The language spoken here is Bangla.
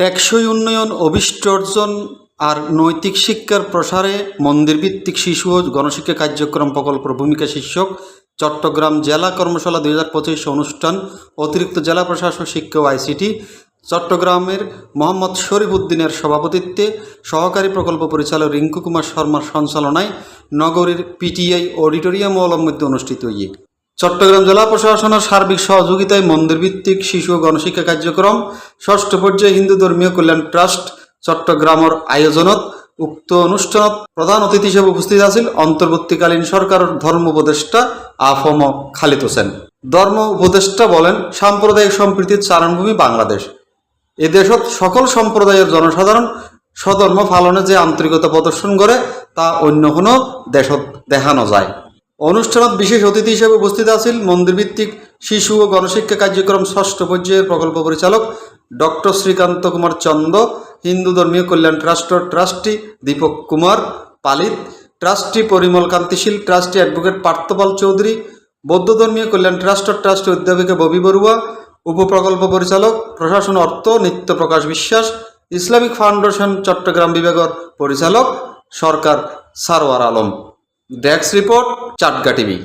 টেকসই উন্নয়ন, অভিষ্ট অর্জন আর নৈতিক শিক্ষার প্রসারে মন্দিরভিত্তিক শিশু ও গণশিক্ষা কার্যক্রম প্রকল্পের ভূমিকা শীর্ষক চট্টগ্রাম জেলা কর্মশালা দুই হাজার পঁচিশ অনুষ্ঠান, অতিরিক্ত জেলা প্রশাসক, শিক্ষা ও আইসিটি, চট্টগ্রামের মোহাম্মদ শরীফ উদ্দিনের সভাপতিত্বে সহকারী প্রকল্প পরিচালক রিঙ্কু কুমার শর্মার সঞ্চালনায় নগরীর পিটিআই অডিটোরিয়াম মধ্যে অনুষ্ঠিত হয়ে চট্টগ্রাম জেলা প্রশাসনের সার্বিক সহযোগিতায় মন্দিরভিত্তিক শিশু গণশিক্ষা কার্যক্রম ষষ্ঠ পর্যায়ে হিন্দু ধর্মীয় কল্যাণ ট্রাস্ট চট্টগ্রামের আয়োজনত উক্ত অনুষ্ঠানত প্রধান অতিথি হিসেবে উপস্থিত আছেন অন্তর্বর্তীকালীন সরকারের ধর্ম উপদেষ্টা আফম খালিদ হোসেন। ধর্ম উপদেষ্টা বলেন, সাম্প্রদায়িক সম্প্রীতির চারণভূমি বাংলাদেশ। এ দেশত সকল সম্প্রদায়ের জনসাধারণ স্বধর্ম পালনে যে আন্তরিকতা প্রদর্শন করে, তা অন্য কোনো দেশত দেখানো যায়। অনুষ্ঠানত বিশেষ অতিথি হিসেবে উপস্থিত আছেন মন্দিরভিত্তিক শিশু ও গণশিক্ষা কার্যক্রম ষষ্ঠ পর্যায়ের প্রকল্প পরিচালক ডক্টর শ্রীকান্ত কুমার চন্দ, হিন্দু ধর্মীয় কল্যাণ ট্রাস্টর trustee Dipak Kumar Palit, trustee Parimal Kantishil, trustee advocate Parthapal Chowdhury, বৌদ্ধ ধর্মীয় কল্যাণ ট্রাস্টর ট্রাস্টি অধ্যাপিকা ববি বড়ুয়া, উপপ্রকল্প পরিচালক প্রশাসন অর্থ নিত্য প্রকাশ বিশ্বাস, ইসলামিক ফাউন্ডেশন চট্টগ্রাম বিভাগের পরিচালক Sarkar Sarwar Alam. Desk report Chatga TV